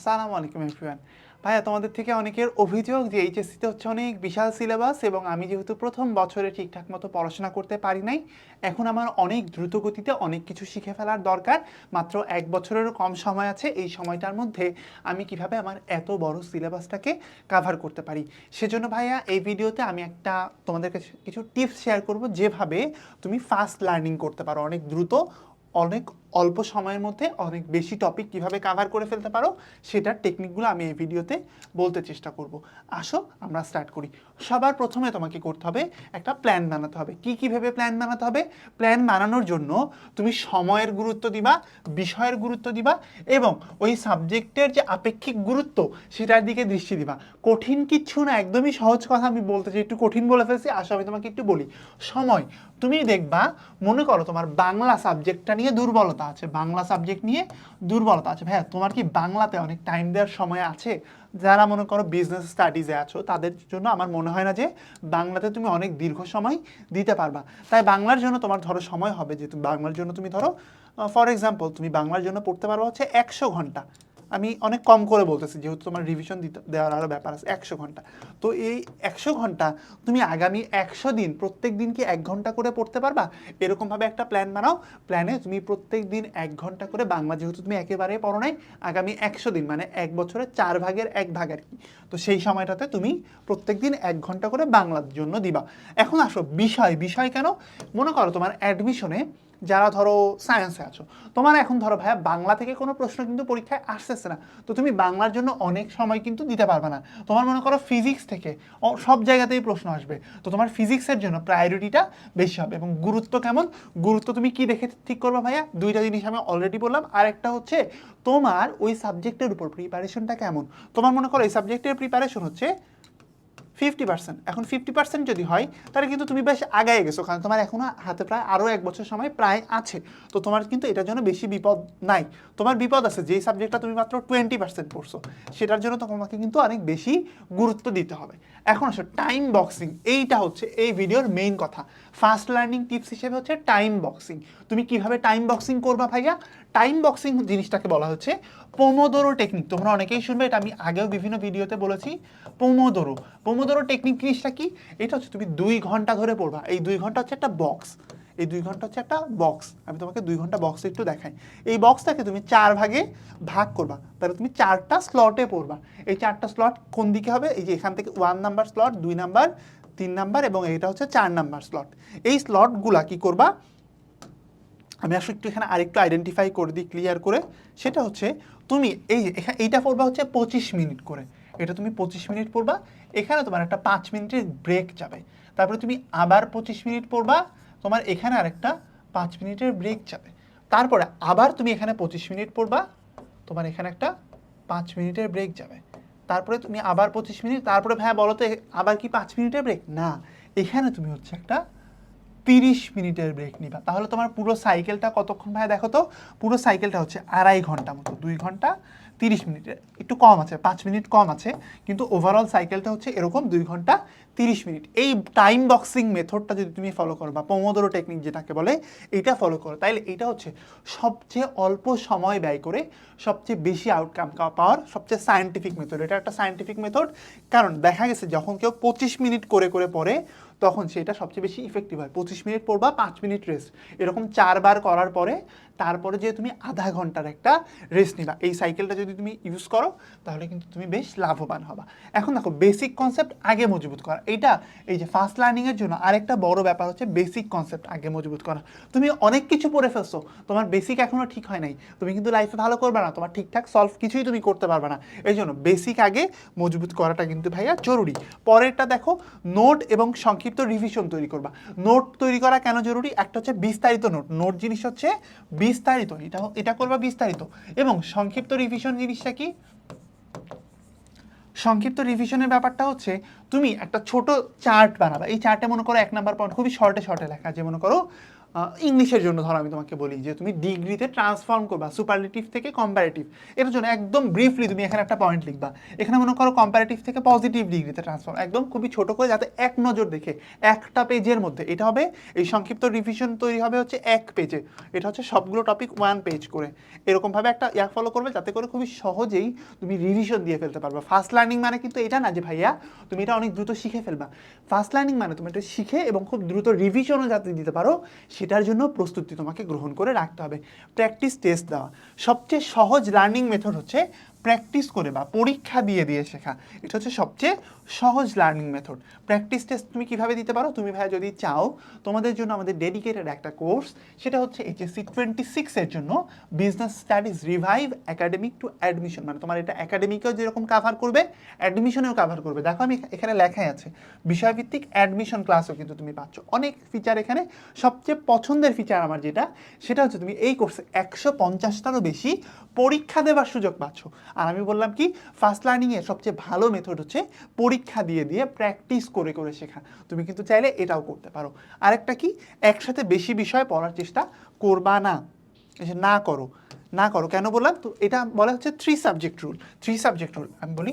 আসসালামু আলাইকুম এভরিওয়ান। ভাইয়া, তোমাদের থেকে অনেকের অভিযোগ যে এইচএসসিতে হচ্ছে অনেক বিশাল সিলেবাস এবং আমি যেহেতু প্রথম বছরে ঠিকঠাক মতো পড়াশোনা করতে পারি নাই, এখন আমার অনেক দ্রুত গতিতে অনেক কিছু শিখে ফেলার দরকার। মাত্র এক বছরেরও কম সময় আছে, এই সময়টার মধ্যে আমি কীভাবে আমার এত বড় সিলেবাসটাকে কাভার করতে পারি? সেজন্য ভাইয়া, এই ভিডিওতে আমি একটা তোমাদের কাছে কিছু টিপস শেয়ার করব যেভাবে তুমি ফাস্ট লার্নিং করতে পারো। অনেক দ্রুত, অনেক অল্প সময়ের মধ্যে অনেক বেশি টপিক কীভাবে কাভার করে ফেলতে পারো, সেটার টেকনিকগুলো আমি এই ভিডিওতে বলতে চেষ্টা করব। আসো, আমরা স্টার্ট করি। সবার প্রথমে তোমাকে করতে হবে একটা প্ল্যান বানাতে হবে। কি কীভাবে প্ল্যান বানাতে হবে? প্ল্যান বানানোর জন্য তুমি সময়ের গুরুত্ব দিবা, বিষয়ের গুরুত্ব দিবা এবং ওই সাবজেক্টের যে আপেক্ষিক গুরুত্ব, সেটার দিকে দৃষ্টি দিবা। কঠিন কিচ্ছু না, একদমই সহজ কথা, আমি বলতে চাই, একটু কঠিন বলে ফেলছি, আসো আমি তোমাকে একটু বলি। সময়, তুমি দেখবা, মনে করো তোমার বাংলা সাবজেক্টটা নিয়ে দুর্বলতা। আছে, বাংলা সাবজেক্ট নিয়ে দুর্বলতা আছে। ভাইয়া, তোমার কি বাংলাতে অনেক টাইম দেওয়ার সময় আছে? যারা মনে করো বিজনেস স্টাডিজে আছো, তাদের জন্য আমার মনে হয় না যে বাংলাতে তুমি অনেক দীর্ঘ সময় দিতে পারবা। তাই বাংলার জন্য তোমার ধরো সময় হবে যে তুমি বাংলার জন্য তুমি ধরো ফর এক্সাম্পল তুমি বাংলার জন্য পড়তে পারো হচ্ছে একশো ঘণ্টা। আমি অনেক কম করে বলতেছি, যেহেতু তোমার রিভিশন দিতে, দেওয়ার আরও ব্যাপার আছে, একশো ঘণ্টা। তো এই একশো ঘণ্টা তুমি আগামী একশো দিন, প্রত্যেক দিন কি এক ঘণ্টা করে পড়তে পারবা? এরকমভাবে একটা প্ল্যান বানাও। প্ল্যানে তুমি প্রত্যেক দিন এক ঘণ্টা করে বাংলা, যেহেতু তুমি একেবারে পড়ো নাই, আগামী একশো দিন মানে এক বছরে চার ভাগের এক ভাগ আর কি। তো সেই সময়টাতে তুমি প্রত্যেক দিন এক ঘণ্টা করে বাংলার জন্য দিবা। এখন আসো, বিষয় বিষয় কেন? মনে করো তোমার অ্যাডমিশনে যারা ধরো সায়েন্সে আছো। তোমার এখন ধরো ভাইয়া বাংলা থেকে কোনো প্রশ্ন কিন্তু পরীক্ষায় আসতেছে না। তো তুমি বাংলার জন্য অনেক সময় কিন্তু দিতে পারবে না। তোমার মনে করো ফিজিক্স থেকে সব জায়গাতেই প্রশ্ন আসবে। তো তোমার ফিজিক্সের জন্য প্রায়োরিটিটা বেশি হবে এবং গুরুত্ব কেমন? গুরুত্ব তুমি কি দেখে ঠিক করবে ভাইয়া? দুইটা জিনিস আমি অলরেডি বললাম। আর একটা হচ্ছে তোমার ওই সাবজেক্টের উপর প্রিপারেশনটা কেমন? তোমার মনে করো এই সাবজেক্টের প্রিপারেশন হচ্ছে ফিফটি পার্সেন্ট। এখন ফিফটি পার্সেন্ট যদি হয়, তাহলে কিন্তু তুমি বেশ আগায় গেছো, কারণ তোমার এখনও হাতে প্রায় আরও এক বছর সময় প্রায় আছে। তো তোমার কিন্তু এটার জন্য বেশি বিপদ নাই। তোমার বিপদ আছে, যেই সাবজেক্টটা তুমি মাত্র টোয়েন্টি পার্সেন্ট পড়ছো, সেটার জন্য তোমাকে কিন্তু অনেক বেশি গুরুত্ব দিতে হবে। এখন আসো টাইম বক্সিং এইটা হচ্ছে এই ভিডিওর মেইন কথা। ফাস্ট লার্নিং টিপস হিসেবে হচ্ছে টাইম বক্সিং তুমি কীভাবে টাইম বক্সিং করবা ভাইয়া? টাইম বক্সিং জিনিসটাকে বলা হচ্ছে পোমোদোরো টেকনিক তোমরা অনেকেই শুনবে, এটা আমি আগেও বিভিন্ন ভিডিওতে বলেছি। পোমোদোরো পোমোদোরো টেকনিক জিনিসটা কি? এটা হচ্ছে তুমি দুই ঘণ্টা ধরে পড়বা। এই দুই ঘণ্টা হচ্ছে একটা বক্স এই দুই ঘণ্টা হচ্ছে একটা বক্স আমি তোমাকে দুই ঘণ্টা বক্স একটু দেখাই। এই বক্সটাকে তুমি চার ভাগে ভাগ করবা। তাহলে তুমি চারটা স্লটে পড়বা। এই চারটা স্লট কোন দিকে হবে? এই যে এখান থেকে ওয়ান নাম্বার স্লট দুই নাম্বার তিন নাম্বার এবং এটা হচ্ছে চার নাম্বার স্লট এই স্লটগুলা কি করবা? আমি আসলে একটু এখানে আরেকটু আইডেন্টিফাই করে দিই ক্লিয়ার করে। সেটা হচ্ছে, তুমি এই এইটা পড়বা হচ্ছে পঁচিশ মিনিট করে। এটা তুমি পঁচিশ মিনিট পড়বা, এখানে তোমার একটা পাঁচ মিনিটের ব্রেক যাবে। তারপরে তুমি আবার পঁচিশ মিনিট পড়বা, তোমার এখানে আরেকটা পাঁচ মিনিটের ব্রেক যাবে। তারপরে আবার তুমি এখানে পঁচিশ মিনিট পড়বা, তোমার এখানে একটা পাঁচ মিনিটের ব্রেক যাবে। তারপরে তুমি আবার পঁচিশ মিনিট, তারপরে ভাইয়া বলো তো আবার কি পাঁচ মিনিটের ব্রেক না। এখানে তুমি হচ্ছে একটা তিরিশ মিনিটের ব্রেক নিবা। তাহলে তোমার পুরো সাইকেলটা কতক্ষণ ভাই দেখো তো? পুরো সাইকেলটা হচ্ছে আড়াই ঘণ্টা মতো। দুই ঘণ্টা তিরিশ মিনিটের একটু কম আছে, পাঁচ মিনিট কম আছে, কিন্তু ওভারঅল সাইকেলটা হচ্ছে এরকম দুই ঘণ্টা তিরিশ মিনিট। এই টাইম বক্সিং মেথডটা যদি তুমি ফলো করো, বা পোমোদোরো টেকনিক যেটাকে বলে, এটা ফলো করো। তাহলে এটা হচ্ছে সবচেয়ে অল্প সময় ব্যয় করে সবচেয়ে বেশি আউটকাম পাওয়ার সবচেয়ে সায়েন্টিফিক মেথড এটা একটা সায়েন্টিফিক মেথড কারণ দেখা গেছে, যখন কেউ পঁচিশ মিনিট করে করে পড়ে, তখন সেটা সবচেয়ে বেশি ইফেক্টিভ হয়। পঁচিশ মিনিট পড়বা, পাঁচ মিনিট রেস্ট এরকম চারবার করার পরে, তারপরে যে তুমি আধা ঘণ্টার একটা রেস্ট নিবা। এই সাইকেলটা যদি তুমি ইউজ করো, তাহলে কিন্তু তুমি বেশ লাভবান হবা। এখন দেখো বেসিক কনসেপ্ট আগে মজবুত করা। এইটা, এই যে ফার্স্ট লার্নিংয়ের জন্য আরেকটা বড় ব্যাপার হচ্ছে বেসিক কনসেপ্ট আগে মজবুত করা। তুমি অনেক কিছু পড়ে ফেলছো, তোমার বেসিক এখনও ঠিক হয় নাই। তুমি কিন্তু লাইফে ভালো করবে না, তোমার ঠিকঠাক সলভ কিছুই তুমি করতে পারবে না। এই জন্য বেসিক আগে মজবুত করাটা কিন্তু ভাইয়া জরুরি। পরেরটা দেখো নোট এবং সংক্ষিপ্ত রিভিশন তৈরি করবা। নোট তৈরি করা কেন জরুরি? একটা হচ্ছে বিস্তারিত নোট নোট জিনিস হচ্ছে বিস্তারিত। এটা এটা করবা বিস্তারিত। এবং সংক্ষিপ্ত রিভিশন জিনিসটা কি? সংক্ষিপ্ত রিভিশনের ব্যাপারটা হচ্ছে, তুমি একটা ছোট চার্ট বানাবা। এই চার্টে মনে করো এক নাম্বার পয়েন্ট খুবই শর্টে শর্টে লেখা যে মনে করো ইংলিশের জন্য ধরো আমি তোমাকে বলি যে তুমি ডিগ্রিতে ট্রান্সফর্ম করবা সুপারলেটিভ থেকে কম্পারেটিভ এর জন্য একদম ব্রিফলি তুমি এখানে একটা পয়েন্ট লিখবা। এখানে মনে করো কম্পারেটিভ থেকে পজিটিভ ডিগ্রিতে ট্রান্সফর্ম একদম খুবই ছোট করে যাতে এক নজর দেখে, একটা পেজের মধ্যে। এটা হবে, এই সংক্ষিপ্ত রিভিশন তৈরি হবে হচ্ছে এক পেজে এটা হচ্ছে সবগুলো টপিক ওয়ান পেজ করে। এরকমভাবে একটা ইয়া ফলো করবে যাতে করে খুবই সহজেই তুমি রিভিশন দিয়ে ফেলতে পারবে। ফার্স্ট লার্নিং মানে কিন্তু এটা না যে ভাইয়া, তুমি এটা অনেক দ্রুত শিখে ফেলবা। ফার্স্ট লার্নিং মানে তুমি এটা শিখে এবং খুব দ্রুত রিভিশনও যাতে দিতে পারো সেটার জন্য প্রস্তুতি তোমাকে গ্রহণ করে রাখতে হবে। প্র্যাকটিস টেস্ট দেওয়া। সবচেয়ে সহজ লার্নিং মেথড হচ্ছে প্র্যাকটিস করে বা পরীক্ষা দিয়ে দিয়ে শেখা। এটা হচ্ছে সবচেয়ে সহজ লার্নিং মেথড প্র্যাকটিস টেস্ট তুমি কীভাবে দিতে পারো? তুমি ভাই যদি চাও, তোমাদের জন্য আমাদের ডেডিকেটেড একটা কোর্স সেটা হচ্ছে এইচএসসি টোয়েন্টি সিক্সের জন্য business studies revive academic to admission মানে তোমার এটা একাডেমিকেও যেরকম কাভার করবে অ্যাডমিশনেও কাভার করবে। দেখো আমি এখানে লেখাই আছে। বিষয়ভিত্তিক অ্যাডমিশন ক্লাসও কিন্তু তুমি পাচ্ছ। অনেক ফিচার এখানে। সবচেয়ে পছন্দের ফিচার আমার যেটা, সেটা হচ্ছে তুমি এই কোর্সে একশো পঞ্চাশটারও বেশি পরীক্ষা দেওয়ার সুযোগ পাচ্ছ। আর আমি বললাম কি ফার্স্ট লার্নিংয়ের সবচেয়ে ভালো মেথড হচ্ছে পরীক্ষা দিয়ে দিয়ে প্র্যাকটিস করে করে শেখা। তুমি কিন্তু চাইলে এটাও করতে পারো। আরেকটা কি, একসাথে বেশি বিষয় পড়ার চেষ্টা করবা না। না করো না করো, কেন বললাম? তো এটা বলা হচ্ছে three subject rule three subject rule আমি বলি,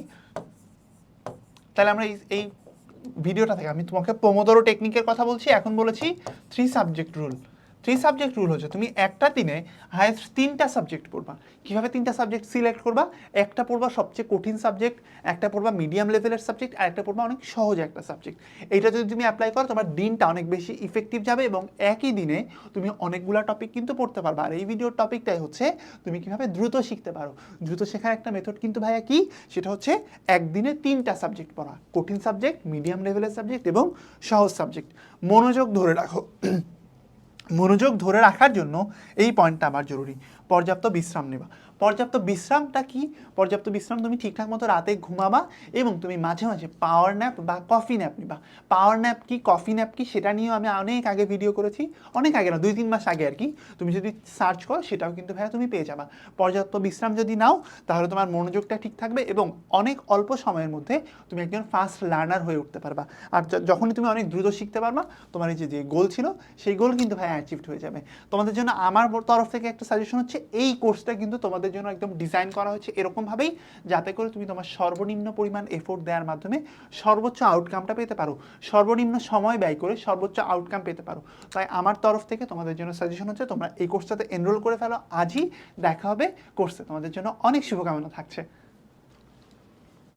তাহলে আমরা এই ভিডিওটা থেকে, আমি তোমাকে পোমোদোরো টেকনিকের কথা বলছি, এখন বলেছি three subject rule three subject rule হচ্ছে তুমি একটা দিনে হায়েস্ট তিনটা সাবজেক্ট পড়বা। কীভাবে তিনটা সাবজেক্ট সিলেক্ট করবা? একটা পড়বা সবচেয়ে কঠিন সাবজেক্ট একটা পড়বা মিডিয়াম লেভেলের সাবজেক্ট আর একটা পড়বা অনেক সহজ একটা সাবজেক্ট এইটা যদি তুমি অ্যাপ্লাই করো, তোমার দিনটা অনেক বেশি ইফেক্টিভ যাবে এবং একই দিনে তুমি অনেকগুলো টপিক কিন্তু পড়তে পারবা। আর এই ভিডিওর টপিকটাই হচ্ছে তুমি কীভাবে দ্রুত শিখতে পারো। দ্রুত শেখার একটা মেথড কিন্তু ভাইয়া কি? সেটা হচ্ছে একদিনে তিনটা সাবজেক্ট পড়া। কঠিন সাবজেক্ট মিডিয়াম লেভেলের সাবজেক্ট এবং সহজ সাবজেক্ট মনোযোগ ধরে রাখো। মনোযোগ ধরে রাখার জন্য এই পয়েন্টটা আমার জরুরি। পর্যাপ্ত বিশ্রাম নেবা। পর্যাপ্ত বিশ্রামটা কি? পর্যাপ্ত বিশ্রাম তুমি ঠিকঠাক মতো রাতে ঘুমাবা এবং তুমি মাঝে মাঝে পাওয়ার ন্যাপ বা কফি ন্যাপ নিবা। পাওয়ার ন্যাপ কি কফি ন্যাপ কি, সেটা নিয়েও আমি অনেক আগে ভিডিও করেছি। অনেক আগে না, দুই, তিন মাস আগে আর কি তুমি যদি সার্চ করো, সেটাও কিন্তু ভাইয়া তুমি পেয়ে যাবা। পর্যাপ্ত বিশ্রাম যদি নাও, তাহলে তোমার মনোযোগটা ঠিক থাকবে এবং অনেক অল্প সময়ের মধ্যে তুমি একজন ফাস্ট লার্নার হয়ে উঠতে পারবা। আর যখনই তুমি অনেক দ্রুত শিখতে পারবা, তোমার এই যে গোল ছিল, সেই গোল কিন্তু ভাই অ্যাচিভড হয়ে যাবে। তোমাদের জন্য আমার তরফ থেকে একটা সাজেশন হচ্ছে এই কোর্সটা কিন্তু তোমাদের জন্য একদম ডিজাইন করা হয়েছে এরকমভাবেই যাতে করে তুমি তোমার সর্বনিম্ন পরিমাণ এফোর্ট দেওয়ার মাধ্যমে সর্বোচ্চ আউটকামটা পেতে পারো। সর্বনিম্ন সময় ব্যয় করে সর্বোচ্চ আউটকাম পেতে পারো। তাই আমার তরফ থেকে তোমাদের জন্য সাজেশন হচ্ছে, তোমরা এই কোর্সটাতে এনরোল করে ফেলো। আজই দেখা হবে কোর্সে তোমাদের জন্য অনেক শুভকামনা থাকছে।